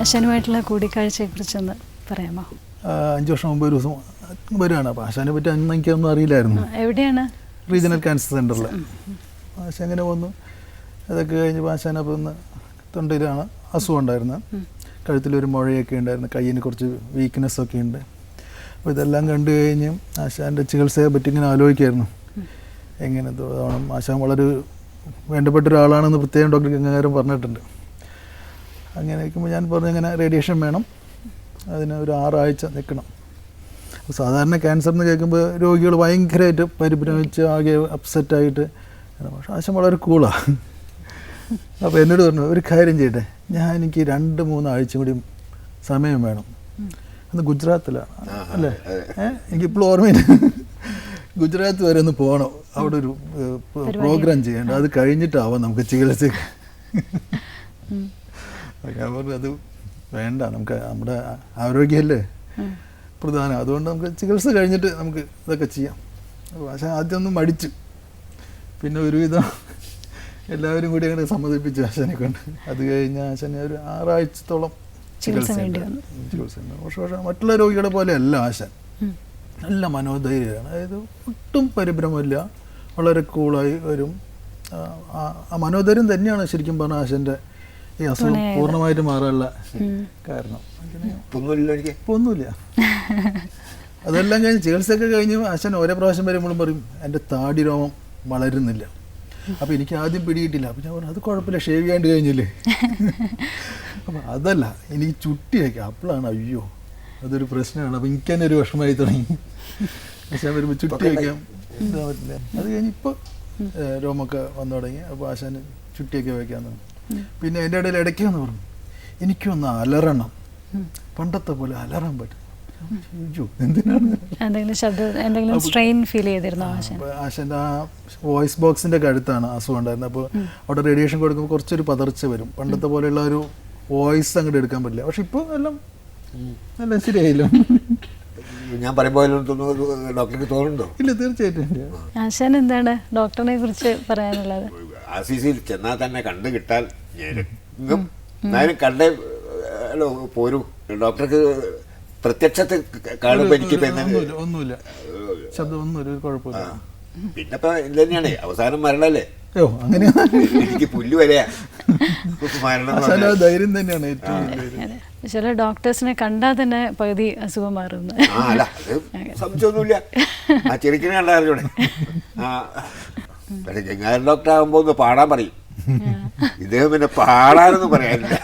ആശാനുമായിട്ടുള്ള കൂടിക്കാഴ്ചയെക്കുറിച്ചൊന്ന് പറയാമോ? അഞ്ചു വർഷം മുമ്പ് ഒരു ദിവസം വരികയാണ്. അപ്പോൾ ആശാനെ പറ്റി അന്ന് എനിക്കൊന്നും അറിയില്ലായിരുന്നു. എവിടെയാണ്? റീജിയണൽ ക്യാൻസർ സെന്ററിൽ ആശ എങ്ങനെ വന്നു അതൊക്കെ കഴിഞ്ഞപ്പോൾ ആശാന അപ്പോൾ ഒന്ന് തൊണ്ടയിലാണ് അസുഖം ഉണ്ടായിരുന്നത് കഴുത്തിലൊരു മുഴയൊക്കെ ഉണ്ടായിരുന്നു. കയ്യിന് കുറച്ച് വീക്ക്നെസ് ഒക്കെ ഉണ്ട്. അപ്പോൾ ഇതെല്ലാം കണ്ടു കഴിഞ്ഞ് ആശാന്റെ ചികിത്സയെ പറ്റി ഇങ്ങനെ ആലോചിക്കായിരുന്നു. എങ്ങനെ ആശാൻ വളരെ വേണ്ടപ്പെട്ട ഒരാളാണെന്ന് പ്രത്യേകം ഡോക്ടർ ഗംഗാധരൻ പറഞ്ഞിട്ടുണ്ട്. അങ്ങനെ ഇരിക്കുമ്പോൾ ഞാൻ പറഞ്ഞു ഇങ്ങനെ റേഡിയേഷൻ വേണം. അതിന് ഒരു ആറാഴ്ച നിൽക്കണം. അപ്പോൾ സാധാരണ ക്യാൻസർ എന്ന് കേൾക്കുമ്പോൾ രോഗികൾ ഭയങ്കരമായിട്ട് പരിഭ്രമിച്ച് ആകെ അപ്സെറ്റായിട്ട് പക്ഷേ ആശം വളരെ കൂളാണ് അപ്പോൾ എന്നോട് പറഞ്ഞു ഒരു കാര്യം ചെയ്യട്ടെ. ഞാൻ എനിക്ക് രണ്ട് മൂന്ന് ആഴ്ച കൂടി സമയം വേണം. അന്ന് ഗുജറാത്തിലാണ്. അല്ലേ? എനിക്ക് എനിക്കിപ്പോഴും ഓർമ്മയില്ല. ഗുജറാത്ത് വരെ ഒന്ന് പോകണം. അവിടെ ഒരു പ്രോഗ്രാം ചെയ്യേണ്ട. അത് കഴിഞ്ഞിട്ടാവാം നമുക്ക് ചികിത്സ. അത് വേണ്ട. നമുക്ക് നമ്മുടെ ആരോഗ്യമല്ലേ പ്രധാനം. അതുകൊണ്ട് നമുക്ക് ചികിത്സ കഴിഞ്ഞിട്ട് നമുക്ക് ഇതൊക്കെ ചെയ്യാം. പക്ഷേ ആദ്യം ഒന്ന് മടിച്ചു. പിന്നെ ഒരുവിധം എല്ലാവരും കൂടി അങ്ങനെ സമ്മതിപ്പിച്ചു ആശാനെ കൊണ്ട്. അത് കഴിഞ്ഞ ആശാനെ ഒരു ആറാഴ്ചത്തോളം ചികിത്സ ചികിത്സ പക്ഷേ. പക്ഷെ മറ്റുള്ള രോഗികളെ പോലെ അല്ല ആശാൻ. നല്ല മനോധൈര്യമാണ്. അതായത് ഒട്ടും പരിഭ്രമമില്ല. വളരെ കൂളായി വരും. ആ, മനോധൈര്യം തന്നെയാണ് ശരിക്കും പറഞ്ഞാൽ ആശാന്റെ ഈ അസുഖം. പൂർണമായിട്ട് മാറാനുള്ള. കാരണം. ഒന്നുമില്ല അതെല്ലാം കഴിഞ്ഞ് ചികിത്സയൊക്കെ കഴിഞ്ഞ് അച്ഛൻ ഓരോ പ്രാവശ്യം വരുമ്പോഴും പറയും എന്റെ താടി രോമം വളരുന്നില്ല. അപ്പം എനിക്ക് ആദ്യം പിടിയിട്ടില്ല. അപ്പം ഞാൻ പറഞ്ഞു അത് കുഴപ്പമില്ല ഷേവ് ചെയ്യാണ്ട് കഴിഞ്ഞില്ലേ? അപ്പം അതല്ല എനിക്ക് ചുട്ടി വയ്ക്കാം അപ്പോഴാണ് അയ്യോ അതൊരു പ്രശ്നമാണ്. അപ്പം എനിക്ക് തന്നെ ഒരു വിഷമമായി തുടങ്ങി. പക്ഷെ വരുമ്പോൾ ചുട്ടി വയ്ക്കാം ഇതാ പറ്റില്ല. അത് കഴിഞ്ഞ് ഇപ്പോൾ രോമൊക്കെ വന്നു തുടങ്ങി. അപ്പോൾ ആശാന് ചുട്ടിയൊക്കെ വയ്ക്കാൻ തുടങ്ങി. പിന്നെ എന്റെ ഇടയിൽ ഇടയ്ക്കാന്ന് പറഞ്ഞു എനിക്കൊന്ന് അലറണം. പണ്ടത്തെ പോലെ അലറാൻ പറ്റും അയ്യോ എന്തിനാണ്? എന്തെങ്കിലും ശബ്ദം എന്തെങ്കിലും സ്ട്രെയിൻ ഫീൽ ചെയ്തിരുന്നോ ആശാൻ? അപ്പോൾ ആശാന്റെ ആ വോയിസ് ബോക്സിന്റെ കഴുത്താണ് അസുഖം ഉണ്ടായിരുന്നത്. അപ്പോൾ അവിടെ റേഡിയേഷൻ കൊടുക്കുമ്പോൾ കുറച്ചൊരു പതർച്ച വരും. പണ്ടത്തെ പോലെയുള്ള ഒരു വോയിസ് അങ്ങോട്ട് എടുക്കാൻ പറ്റില്ല. പക്ഷെ ഇപ്പോൾ എല്ലാം നല്ല ശരിയായില്ലോ? ഞാൻ പറയുമ്പോൾ തോന്നുന്നു ഡോക്ടർക്ക് തോന്നുന്നുണ്ടോ? ഇല്ല തീർച്ചയായിട്ടും. ആശാൻ എന്താണ് ഡോക്ടറിനെ കുറിച്ച് പറയാനുള്ളത്? ആസീസിൽ ചെന്നാൽ തന്നെ കണ്ടു കിട്ടാൻ ഞെരുങ്ങും എന്നാലും കണ്ടേ ഹലോ പോരൂ. ഡോക്ടർക്ക് പ്രത്യക്ഷത്തിൽ കാണുമ്പോൾ എനിക്ക് ഒന്നുമില്ല ശബ്ദം ഒന്നുമില്ല ഒരു കുഴപ്പമില്ല. പിന്നെ ഇപ്പൊ ഇത് തന്നെയാണ് അവസാനം മരണല്ലേ? അങ്ങനെ എനിക്ക് പുല്ല് വരെയാ. ധൈര്യം തന്നെയാണ് ഏറ്റവും ചില ഡോക്ടേഴ്സിനെ കണ്ടാൽ തന്നെ പകുതി അസുഖം മാറുന്നു ആ അല്ല അത് സംശയമൊന്നുമില്ല. ആ ചെറുക്കിനെ കണ്ടാറിലൂടെ ആ. പക്ഷെ ചെങ്ങാരൻ ഡോക്ടർ ആകുമ്പോ ഒന്ന് പാടാൻ പറയും. ഇദ്ദേഹം പിന്നെ പാടാനൊന്നും പറയാനില്ല.